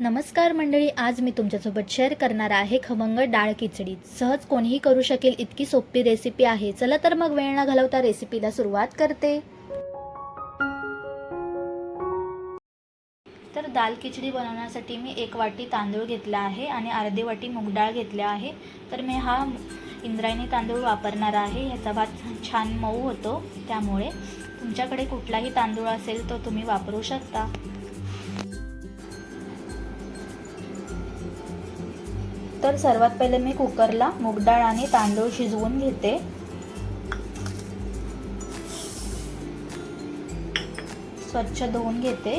नमस्कार मंडळी आज मी तुमच्यासोबत शेअर करणार आहे खमंग डाळ खिचडी. सहज कोणीही करू शकेल इतकी सोपी रेसिपी आहे. चला तर मग वेळ न घालवता रेसिपीला सुरुवात करते. तर दाल खिचडी बनवण्यासाठी मी एक वाटी तांदूळ घेतला आहे आणि अर्धी वाटी मूग डाळ घेतल्या आहे. तर मी हा इंद्रायणी तांदूळ वापरणार आहे. ह्याचा भात छान मऊ होतो त्यामुळे. तुमच्याकडे कुठलाही तांदूळ असेल तो तुम्ही वापरू शकता. तर सर्वात पहिले मी कुकरला मूग डाळ आणि तांदूळ शिजवून घेते. स्वच्छ धुवून घेते.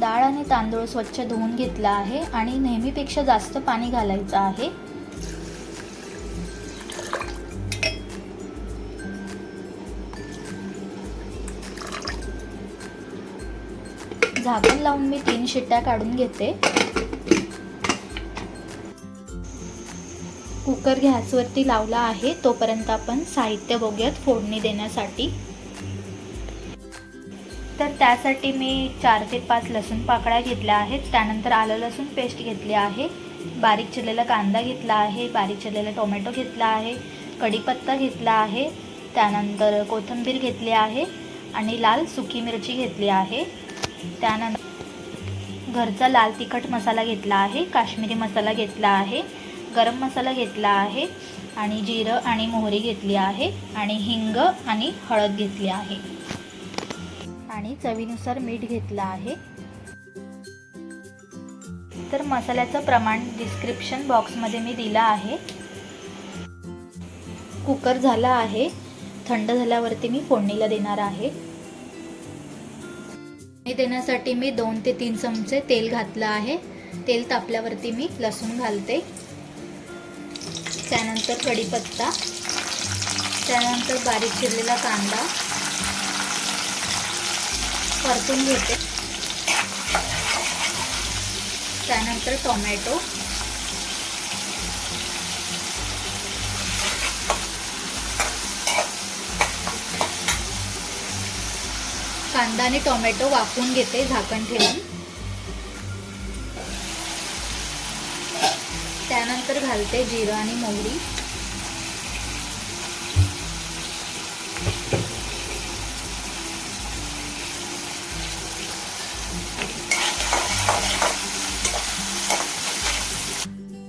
डाळ आणि तांदूळ स्वच्छ धुवून घेतला आहे आणि नेहमीपेक्षा जास्त पाणी घालायचं आहे. झाकण लावून मी तीन शिट्ट्या काढून घेते. कुकर गॅसवरती लावला आहे तोपर्यंत आपण साहित्य बघूयात फोडणी देण्यासाठी. तर त्यासाठी मी चार ते पाच लसूण पाकळ्या घेतल्या आहेत. त्यानंतर आलं लसूण पेस्ट घेतली आहे. बारीक चिरलेला कांदा घेतला आहे बारीक चिरलेला टोमॅटो घेतला आहे कढीपत्ता घेतला आहे त्यानंतर कोथिंबीर घेतली आहे आणि लाल सुकी मिरची घेतली आहे. त्यानंतर घरचा लाल तिखट मसाला घेतला आहे काश्मीरी मसाला घेतला आहे. गरम मसाला घेतला आहे आणि जिरं आणि मोहरी घेतली आहे आणि हिंग आणि हळद घेतली आहे. आणि चवीनुसार मीठ घेतलं आहे. तर मसाल्याचं प्रमाण डिस्क्रिप्शन बॉक्समध्ये मी दिलं आहे. कुकर झाला आहे. थंड झाल्यावरती मी फोडणीला देणार आहे. फोडणी देण्यासाठी मी दोन ते तीन चमचे तेल घातलं आहे. तेल तापल्यावरती मी लसूण घालते. त्यानंतर कढीपत्ता त्यानंतर बारीक चिरलेला कांदा. परतून घेते. त्यानंतर टोमॅटो. कांदा आणि टोमॅटो वाफवून घेते झाकण ठेवून. त्यानंतर घालते जिरं आणि मोहरी.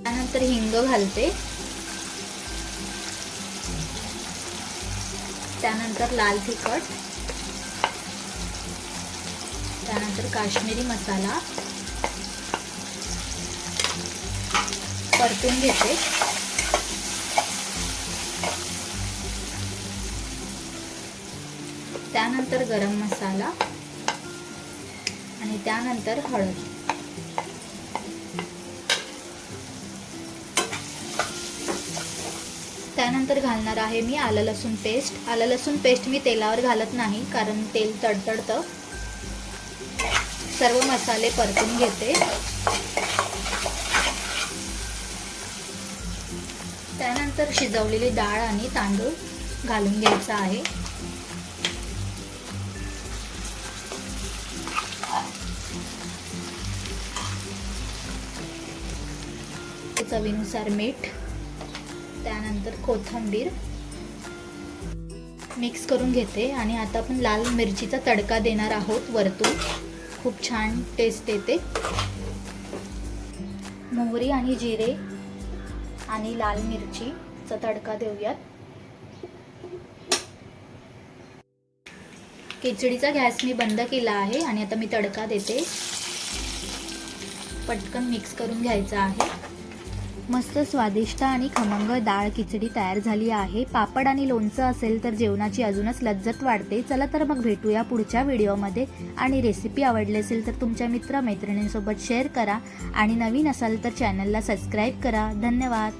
त्यानंतर हिंग घालते. त्यानंतर लाल तिखट. त्यानंतर काश्मीरी मसाला. परतून घेते. त्यानंतर गरम मसाला आणि त्यानंतर हळद. त्यानंतर घालणार आहे मी आलं लसूण पेस्ट. आलं लसूण पेस्ट मी तेलावर घालत नाही कारण तेल तडतडतं. सर्व मसाले परतून घेते. त्यानंतर शिजवलेली डाळ आणि तांदूळ घालून घ्यायचा आहे. चवीनुसार मीठ त्यानंतर कोथिंबीर मिक्स करून घेते आणि आता आपण लाल मिरचीचा तडका देणार आहोत वरतून. खूप छान टेस्ट येते. मोहरी आणि जिरे आणि लाल मिरचीचा तडका देऊयात. खिचडीचा गॅस मी बंद केला आहे आणि आता मी तडका देते. पटकन मिक्स करून घ्यायचा आहे. मस्त स्वादिष्ट आणि खमंग डाळ खिचडी तयार झाली आहे. पापड आणि लोणचं असेल तर जेवणाची अजूनच लज्जत वाढते. चला तर मग भेटूया पुढच्या व्हिडिओमध्ये. आणि रेसिपी आवडली असेल तर तुमच्या मित्रमैत्रिणींसोबत शेअर करा. आणि नवीन असाल तर चॅनलला सबस्क्राईब करा. धन्यवाद.